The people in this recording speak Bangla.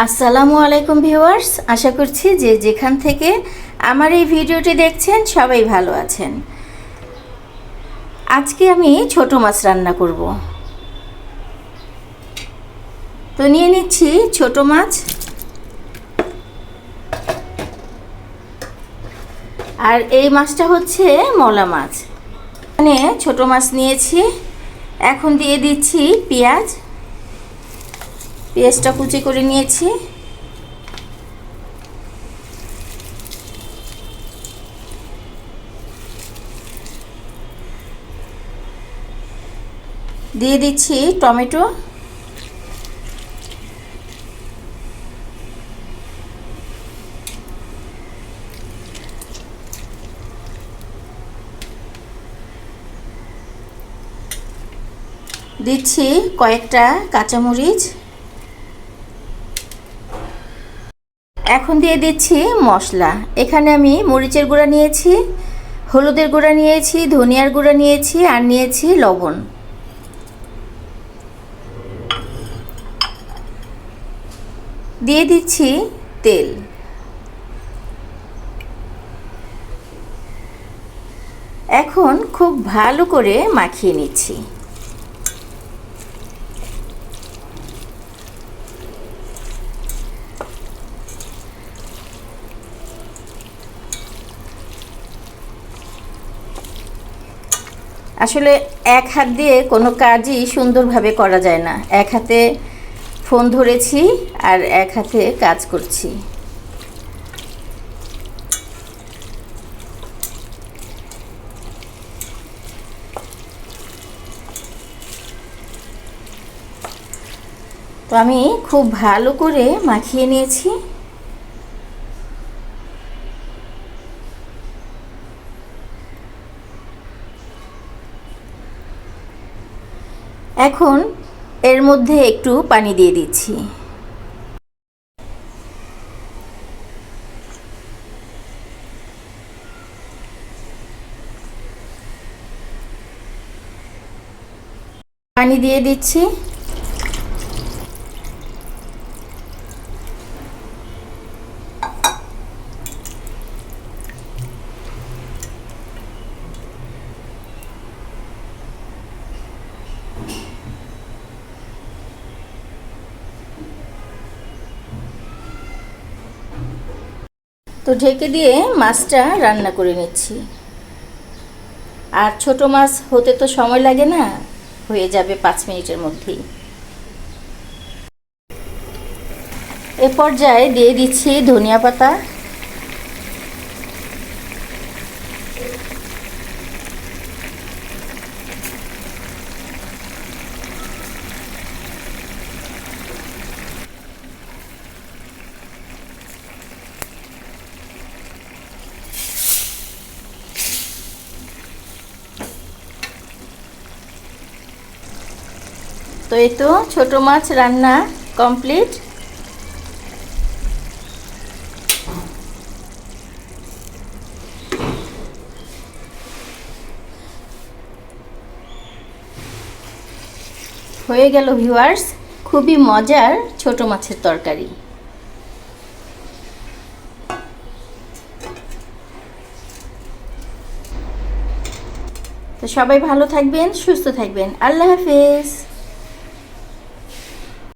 আসসালামু আলাইকুম ভিউয়ার্স, আশা করছি যে যেখান থেকে আমার এই ভিডিওটি দেখছেন সবাই ভালো আছেন। আজকে আমি ছোট মাছ রান্না করব। তো নিয়ে নিচ্ছি ছোট মাছ। আর এই মাছটা হচ্ছে মলা মাছ। মানে ছোট মাছ নিয়েছি। এখন দিয়ে দিচ্ছি পেঁয়াজ। পেঁয়াজটা কুচি করে নিয়েছি। দিয়ে দিচ্ছি টমেটো। দিচ্ছি কয়েকটা কাঁচামরিচ। এখন দিয়ে দিচ্ছি মশলা। এখানে আমি মরিচের গুঁড়া নিয়েছি, হলুদের গুঁড়া নিয়েছি, ধনিয়ার গুঁড়া নিয়েছি আর নিয়েছি লবণ। দিয়ে দিচ্ছি তেল। এখন খুব ভালো করে মাখিয়ে নিচ্ছি। আসলে এক হাত দিয়ে কোনো কাজই সুন্দরভাবে করা যায় না। এক হাতে ফোন ধরেছি আর এক হাতে কাজ করছি। তো আমি খুব ভালো করে মাখিয়ে নিয়েছি। এখন এর মধ্যে একটু পানি দিয়ে দিচ্ছি। পানি দিয়ে দিচ্ছি। তো ঢেকে দিয়ে মাছটা রান্না করে নিচ্ছি। আর ছোট মাছ হতে তো সময় লাগে না, হয়ে যাবে পাঁচ মিনিটের মধ্যেই। এ পর্যায়ে দিয়ে দিচ্ছি ধনিয়া পাতা তো এই তো ছোটো মাছ রান্না কমপ্লিট। হয়ে গেল ভিউয়ার্স, খুবই মজার ছোট মাছের তরকারি। তো সবাই ভালো থাকবেন, সুস্থ থাকবেন। আল্লাহ হাফেজ।